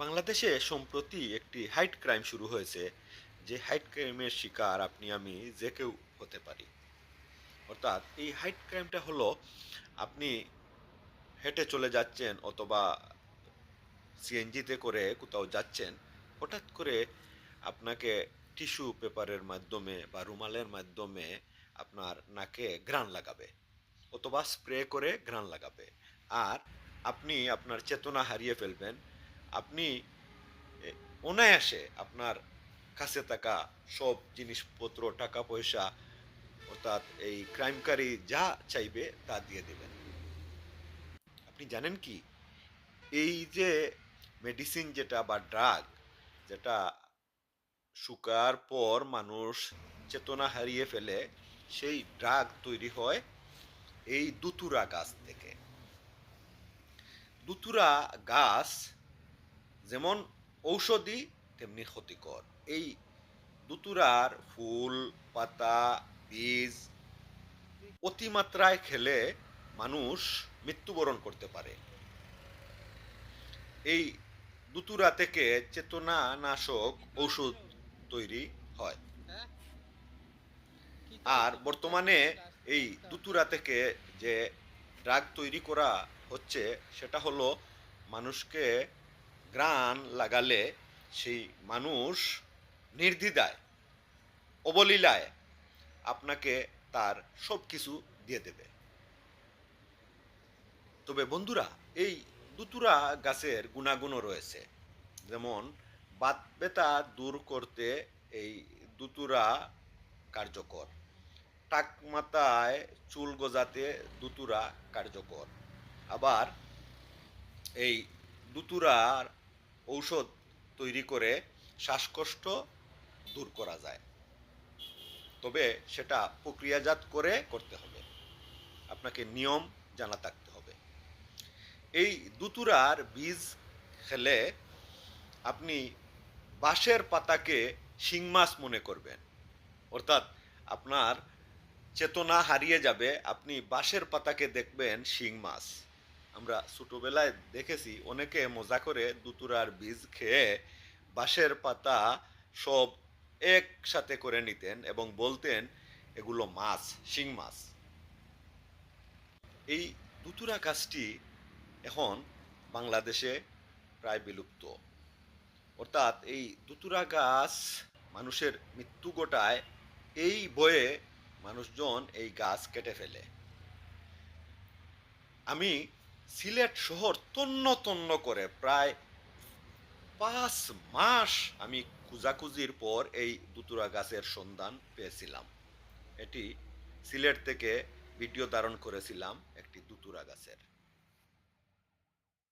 বাংলাদেশে সম্প্রতি একটি হাইট ক্রাইম শুরু হয়েছে, যে হাইট ক্রাইমের শিকার আপনি, আমি যে কেউ হতে পারি। অর্থাৎ এই হাইট ক্রাইমটা হলো, আপনি হেঁটে চলে যাচ্ছেন অথবা সিএনজিতে করে কোথাও যাচ্ছেন, হঠাৎ করে আপনাকে টিস্যু পেপারের মাধ্যমে বা রুমালের মাধ্যমে আপনার নাকে গ্রান লাগাবে, অথবা স্প্রে করে গ্রান লাগাবে। আর আপনি আপনার চেতনা হারিয়ে ফেলবেন আপনি অনায়াসে আপনার কাছে থাকা সব জিনিসপত্র টাকা পয়সা অর্থাৎ এই ক্রাইমকারী যা চাইবে তা দিয়ে দেবেন। আপনি জানেন কি? এই যে মেডিসিন যেটা বা ড্রাগ যেটা শুকার পর মানুষ চেতনা হারিয়ে ফেলে, সেই ড্রাগ তৈরি হয় এই দুতুরা গাছ থেকে। দুতুরা গাছ যেমন ঔষধি, তেমনি ক্ষতিকর। এই দুতুরার ফুল, পাতা, বীজ অতিমাত্রায় খেলে মানুষ মৃত্যুবরণ করতে পারে। এই দুতুরা থেকে চেতনা নাশক ঔষধ তৈরি হয়। আর বর্তমানে এই দুতুরা থেকে যে ড্রাগ তৈরি করা হচ্ছে, সেটা হলো মানুষকে গ্রান লাগালে সেই মানুষ নির্দ্বিধায়, অবলীলায় আপনাকে তার সব কিছু দিয়ে দেবে। তবে বন্ধুরা, এই দুতুরা গাছের গুণাগুণও রয়েছে। যেমন, বাত ব্যথা দূর করতে এই দুতুরা কার্যকর। টাক মাথায় চুল গজাতে দুতুরা কার্যকর। আবার এই দুতুরার ঔষধ তৈরি করে শ্বাসকষ্ট দূর করা যায়। তবে সেটা প্রক্রিয়াজাত করে করতে হবে। আপনাকে নিয়ম জানা থাকতে হবে। এই দুতুরার বীজ খেলে আপনি বাঁশের পাতাকে শিং মাছ মনে করবেন। অর্থাৎ আপনার চেতনা হারিয়ে যাবে, আপনি বাঁশের পাতাকে দেখবেন শিং মাছ। আমরা ছোটবেলায় দেখেছি, অনেকে মজা করে দুতুরার বীজ খেয়ে বাঁশের পাতা সব একসাথে করে নিতেন এবং বলতেন, এগুলো মাছ, শিং মাছ। এই দুতুরা গাছটি এখন বাংলাদেশে প্রায় বিলুপ্ত। অর্থাৎ এই দুতুরা গাছ মানুষের মৃত্যু গোটায় এই বয়ে মানুষজন এই গাছ কেটে ফেলে। আমি সিলেট শহর তন্ন তন্ন করে প্রায় পাঁচ মাস আমি খুঁজাখুঁজির পর এই দুতুরা গাছের সন্ধান পেয়েছিলাম। এটি সিলেট থেকে ভিডিও ধারণ করেছিলাম একটি দুতুরা গাছের।